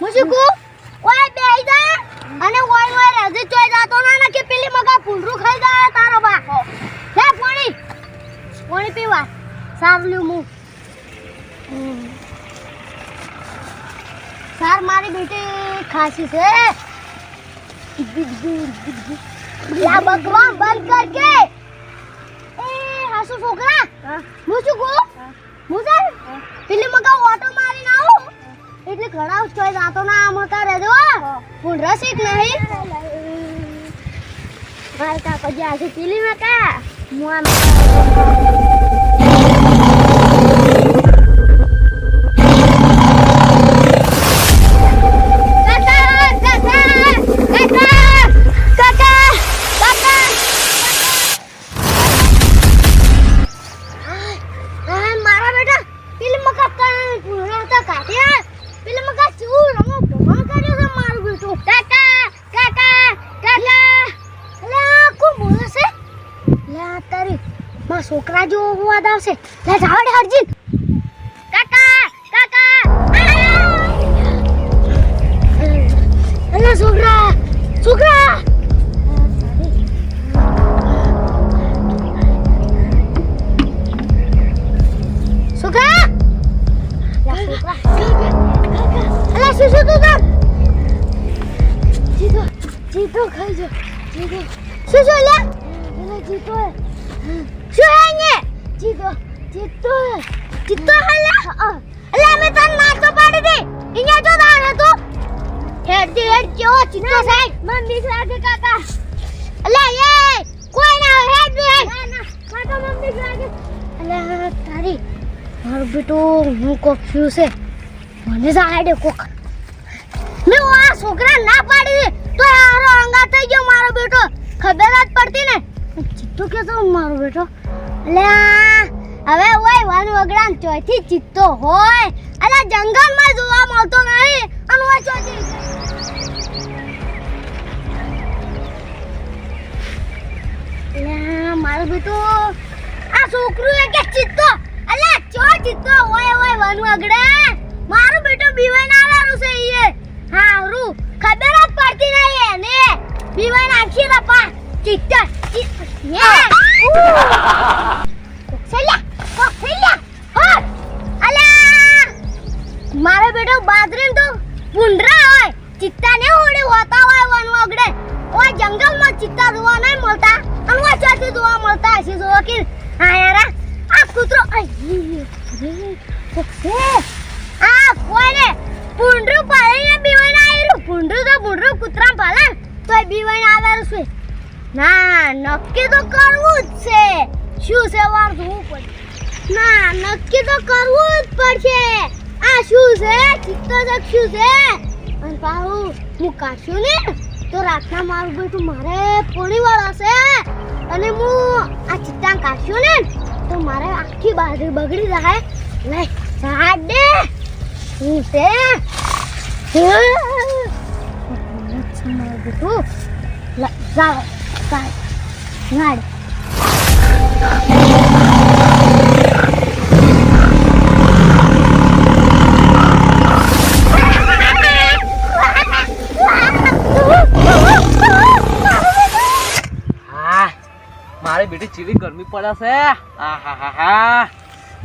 મુસુકુ કોઈ બેહી જા અને ઓય ઓય રાજી ચોય જાતો ના ના કે પેલી મગા ફૂલરું ખાઈ જાય તારો બા લે પાણી? પાણી પીવા. સાવલ્યું મુ. સાર મારી બેટી ખાસી છે. લા બકવામ બંધ કર કે એ હાસુ છોકરા શું કહું? પેલી મગા ઓટો મારીને આવું? એટલે ઘણા ઉચકોઈ દાંતો ના આમ હતા રહેજો હું. રસિક નહીં. મારે કાકા આજે પીલી માં કા? હું આમ માં છોકરા જો અવાજ આવશે. લે જાવડે હરજીન કાકા કાકા. અલા, છોકરા છોકરા. છોકરા. અલા, શું શું તું જીતો જીતો ખાઈ જો, જીતો. શું શું લે જીતો શું હે ને જીતો જીતો જીતો હલે અલા મે તને નાચો પાડી દે અહીંયા જો દાણ હતો હેડ દે હેડ કેવો ચિત્તો સાહેબ મન બીક લાગે કાકા અલા એ કોઈ ના હેડ દે ના ના કાકા મન બીક લાગે અલા તારી મારું બેટું હું કોક થયું છે મને જાડે કોક મેં આ છોકરા ના પાડી દે તો હારો અંગા થઈ ગયો મારો બેટો ખબર જ પડતી ને ચિત્તો કેતો મારો બેટો? અલ્યા હવે ઓય વન વગડાન ચોથી ચિત્તો હોય. અલા, જંગલમાં જોવા મળતો નહીં. અને ઓય ચોથી અલ્યા મારો બેટો. આ છોકરું એ કે ચિત્તો. અલ્યા ચો ચિત્તો ઓય ઓય વન વગડા મારું બેટો બીવાઈ ના લારું છે ઈએ. હારું. ખબર જ પડતી નહીં એને. બીવાઈ નાખી રપા ચિત્તો મારો બેટો બાદરીન તો પુંડરા હોય. ચિત્તા ને ઓડી હોતા હોય વન વગડે ઓય જંગલમાં ચિત્તા જોવા નહીં મળતા. અને ઓ ચોથી જોવા મળતા હશે. જોવા કે હા યાર, આ કૂતરો આ કોઈને પુંડરું પાડીને બીવાઈને આવેલું પુંડરું તો પુંડરું કૂતરા પાલે તોય બીવાઈને આવેલું છે ના, નક્કી તો કરવું જ છે. શું છે વાર જોવું પડશે ના, નક્કી તો કરવું જ પડશે. આ શું છે? ચિત્તજક શું છે? અને પાછું હું કાઢશું ને? તો રાતના મારું બેટું મારે પોણી છે. અને હું આ ચિત્તા કાઢશું ને? તો મારે આખી બાજુ બગડી જાય. લે, સાડે. શું છે? મારું બેટું. લા હા, મારી બેટી ચીવી ગરમી પડે છે. આ હા હા હા.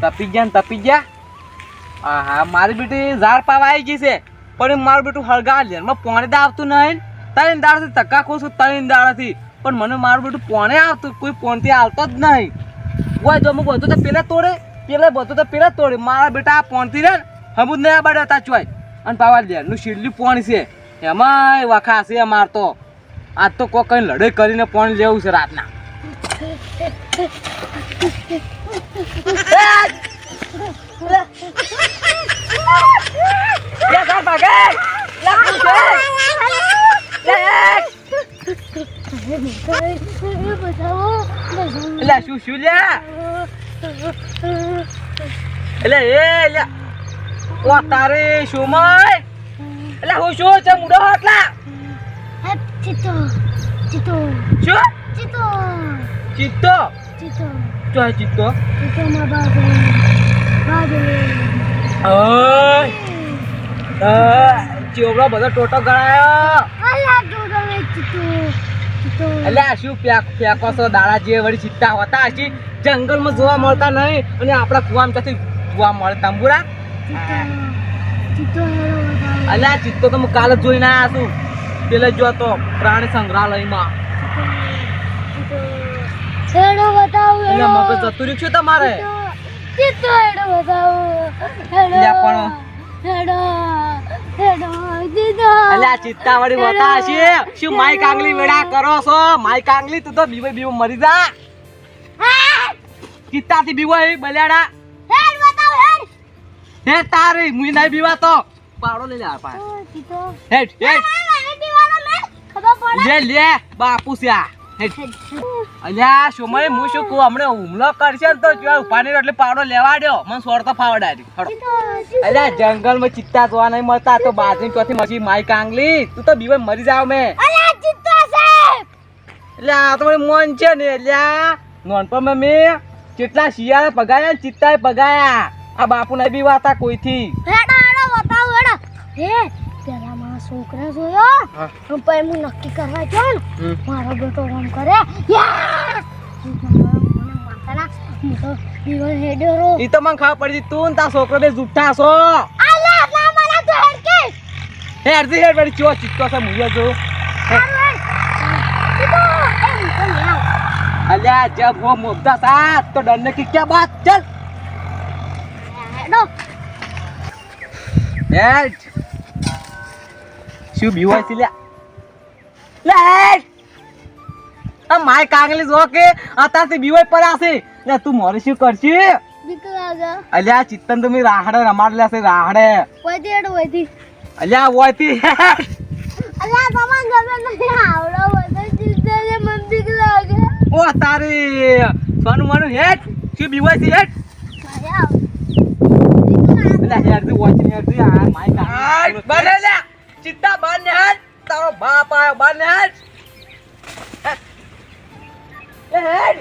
તપી ગયા ને તપી ગયા. આ હા, મારી બેટી ઝાડ પાવા આવી ગઈ છે. પણ મારું બેટું હળગા લે. માં પોણે આવતું નહીં. ત્રણ દાડાથી ધક્કા ખોશું ત્રણ દાડાથી. પણ મને મારું બેટું પોણે આવતું કોઈ પોણથી આવતો જ નહીં કોઈ જો હું બધું તો પેલા તોડે પેલા બધું તો પેલા તોડે મારા બેટા આ પોણથી રે જ નહીં આ બાડે હતા ચોય અને પાવા દે નું શીડલી પોણ છે એમાંય વખા છે મારતો આજ તો કોઈ કઈ લડાઈ કરીને પોણ લેવું છે રાતના લે ઘર ભાગે લે શું છે લે બચાવો એટલે શું શું લ્યા? એટલે એ લ્યા ઓ તારે શું મય? એટલે હું શું છે મુડો હાટલા ચિત્તો ચિત્તો. શું? ચિત્તો. ચિત્તો? ચિત્તો. હે ચિત્તો. ચિત્તો માં બાજુ બાજુ ઓય. આ, ચેવડો બધો ટોટો ગળાયો અલા દોડો રે ચિત્તો ચિત્તો. એટલે શું ફેંક છો દાડા જે વળી ચિત્તા હોતા હશે જંગલમાં જોવા મળતા નહીં અને આપણા કુવામાં ત્યાંથી જોવા મળે? તંબુરા? અલ્યા ચિત્તો તો હું કાલે જોઈને આવ્યા છું. પેલે જો તો પ્રાણી સંગ્રહાલયમાં. મગજ જતું રહ્યું છે તમારે? પણ- અલ્યા ચિત્તા વળી હોતા હશે? શું માઈ કાંગલી વેડા કરો છો? માઈ કાંગલી તું તો બીવે બીવો મરી જા. બીવો એ બલ્યાડા હેડ બતાવો હેડ. હે તારે મુઈ નઈ બીવા તો. પાડો લઈ લે આ પા ખબર પડે? લે લે બાપુ અલ્યા સોમય હું શું કહું? હમણે હુમલો કરશે ને તો જો ઉપાની એટલે પાવડો લેવા દ્યો મને સોરતો ફાવડાય હડો ચિત્તો અલ્યા જંગલમાં ચિત્તા જોવા નહીં મળતા. તો બાજરી ચોથી મછી માઈ કાંગલી. તું તો બીવે મરી જાવ મેં. એટલે આ તો મોન છે ને અલ્યા. નોનપણ મેં કેટલા શિયાળા પગાયા ને ચિત્તાએ પગાયા. આ બાપુ નહીં બીવાતા કોઈથી. હેડો હેડો. હે છોકરા જોયો? પછી હું નક્કી કરવા ગયો ને. મારો બેટો રમ કરે. તો મને ખબર પડી તું તા છોકરો બે જુઠ્ઠા છો. હે અડધી હેડ છે મુજો જો. અલ્યા જબ મુદ્દા સાથ તો ડરને કી ક્યા બાત? ચલ. શું બીવાય છે લ્યા? આ માય કાંગલી જો કે અત્યારથી બીવાય પડ્યા લે તું મોરે શું કરશે? અલ્યા ચિત્તન તમે રાહડે રમાડ લેશે રાહડે. વયથી હેડો, અલ્યા ઓયથી અલ્યા અલા, ગમે નહીં આવડો બધો ચિત્તો છે, બીક લાગે. ઓ તારી. સોનું મનું હેટ શું બીવાય છે હેટ આવ. બીક લાગે. અલ્યા હેરથી આ માય કાંગલી બને લે ચિત્તા બાર ને હેટ તારો બાપ આવ્યો બાર ને હેટ એ હેટ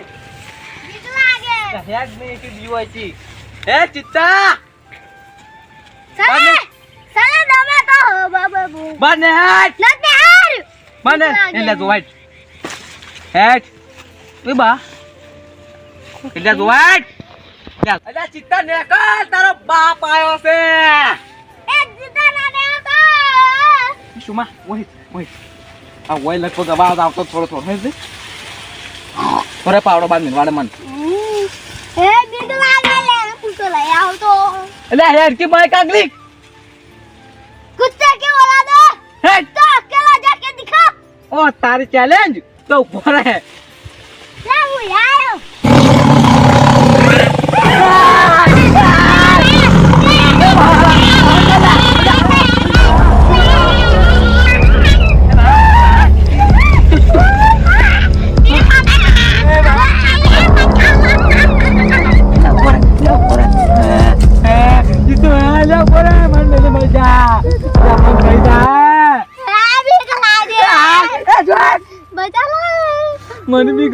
બીક લાગે. હેડ નહીં કે બીવાય છે. હે ચિત્તા? સાલે, સાલે તમે તો બાબા બુ. બને હેટ નથી હાર. બને એટલે જો વાઈટ હેટ એ બા. એટલે જો વાઈટ અલ્યા ચિત્તા ને તારો બાપ આવ્યો છે. છું માં ઓહી ઓહી આ ઓય લગભગ અવાજ આવતો થોડો થોડો હે ઘરે પાવડો બાંધ મીન વાડે મન. હે બીડ લાગે લે કુતો લઈ આવતો એટલે હેડ કે બાય કાગલી. કુત્તા કે ઓલા દો હે? તો અકેલા જા કે દિખા? ઓ તારી ચેલેન્જ તો ઘરે લાવું યાર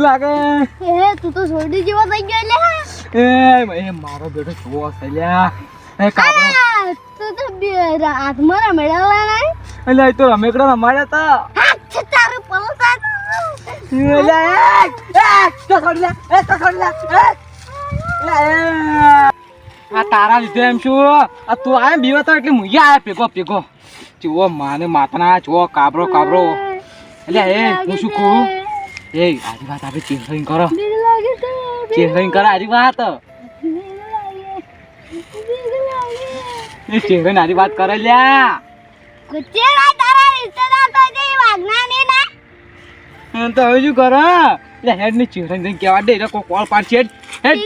લાગે? એ તું તો સોડી જેવો થઈ ગયો લે. એ ભાઈ મારો બેટો જોવો છે લ્યા એ કાબરો તું તો હાથમાં રમેડા લાના એટલે તો રમેકડા રમાડ્યા તા હાથ તારું પલતા લે એ તો છોડી લે એ તો છોડી લે એ. આ તારા લીધે એમ શું? આ તું આ બીવા તો એટલે મુઈ આ ભેગો ભેગો. જુઓ માને માથના જુઓ કાબરો કાબરો. એટલે એ હું શું કહું? એ આરી વાત આપણે ચેન્જ કરો ચેન્જ કરો આરી વાત ચેન્જ આરી વાત કરે લ્યા કુચેલા તારા રિશ્તેદાર તો જે વાગનાની ના એમ તો હવે શું કરો એટલે હેડની ચેન્જ કહેવા દે કોલ પાડશે હેડ